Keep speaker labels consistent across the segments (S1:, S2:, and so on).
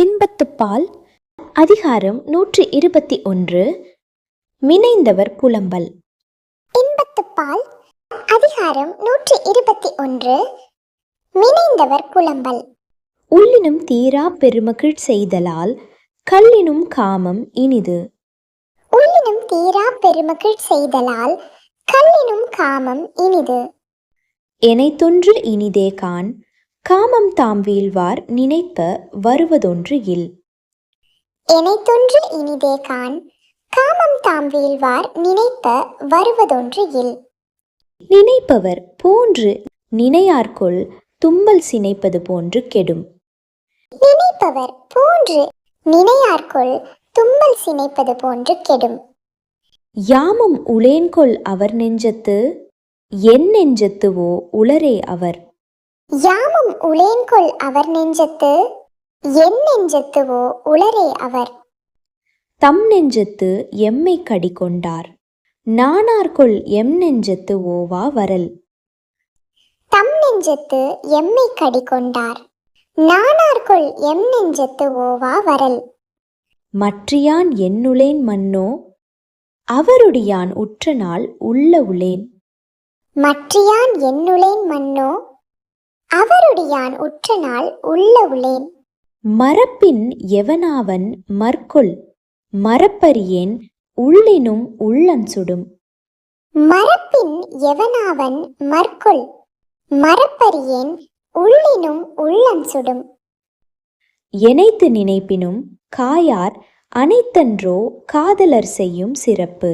S1: இன்பத்துப்பால் அதிகாரம் நூற்றி இருபத்தி ஒன்று. மினைந்தவர் புலம்பல்.
S2: இன்பத்துப்பால் அதிகாரம் நூற்றி இருபத்தி ஒன்று. மினைந்தவர் புலம்பல்.
S1: உள்ளினும் தீரா பெருமகிழ் செய்தலால் கல்லினும் காமம் இனிது.
S2: உள்ளினும் தீரா பெருமகிழ் செய்தலால் கல்லினும் காமம் இனிது.
S1: எனைத்தொன்று இனிதே கான் காமம் தாம் வீழ்வார் நினைப்ப வருவதொன்று இல்.
S2: எனைத்தொன்று இனிதே கான் காமம் தாம் வீழ்வார் நினைப்ப வருவதொன்று இல்.
S1: நினைப்பவர் போன்று நினையார்கொள் தும்பல் சினைப்பது போன்று கெடும்.
S2: நினைப்பவர் போன்று நினையார்கொள் தும்பல் சினைப்பது போன்று கெடும்.
S1: யாமும் உளேன்கொள் அவர் நெஞ்சத்து என் நெஞ்சத்துவோ உளரே அவர்.
S2: யாமும் உளேன்கொள் அவர் நெஞ்சத்து என் நெஞ்சத்துவோ உளரே அவர்.
S1: தம் நெஞ்சத்து எம்மை கடி கொண்டார் நானார்கொள் எம் நெஞ்சத்து ஓவா வரல்.
S2: தம் நெஞ்சத்து எம்மை கடி கொண்டார் நானார்கொள் எம் நெஞ்சத்து ஓவா வரல்.
S1: மற்றியான் என்னுளேன் மன்னோ அவருடையான் உற்ற நாள் உள்ள உளேன்.
S2: மற்றியான் என்னுளேன் மன்னோ அவருடையான் உற்ற நாள் உள்ள உளேன்.
S1: மரப்பின் எவனாவன் மற்கொள் மரப்பரியேன் உள்ளினும் உள்ளன் சுடும்
S2: மரப்பின் எவனாவன் மற்கொள் மரப்பரியேன் உள்ளினும் உள்ளம் சுடும்
S1: எனைத்து நினைப்பினும் காயார் அனைத்தன்றோ காதலர் செய்யும் சிறப்பு.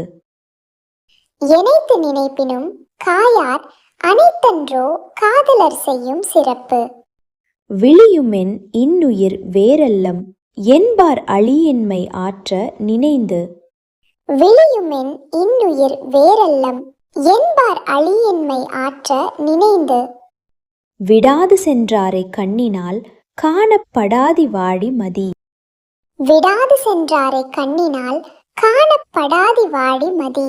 S2: எனைத்து நினைப்பினும் காயார் அனைத்தன்றோ காதலர் செய்யும் சிறப்பு.
S1: விழியுமென் இன்னுயிர் வேறல்லம் என்பார் அழியின்மை ஆற்ற நினைந்து.
S2: விழியுமென் இன்னுயிர் வேறல்லம் என்பார் அழியின்மை ஆற்ற நினைந்து.
S1: விடாது சென்றாரை கண்ணினால் காணப்படாதி வாடி மதி.
S2: விடாது சென்றாரை கண்ணினால் காணப்படாதி வாடி மதி.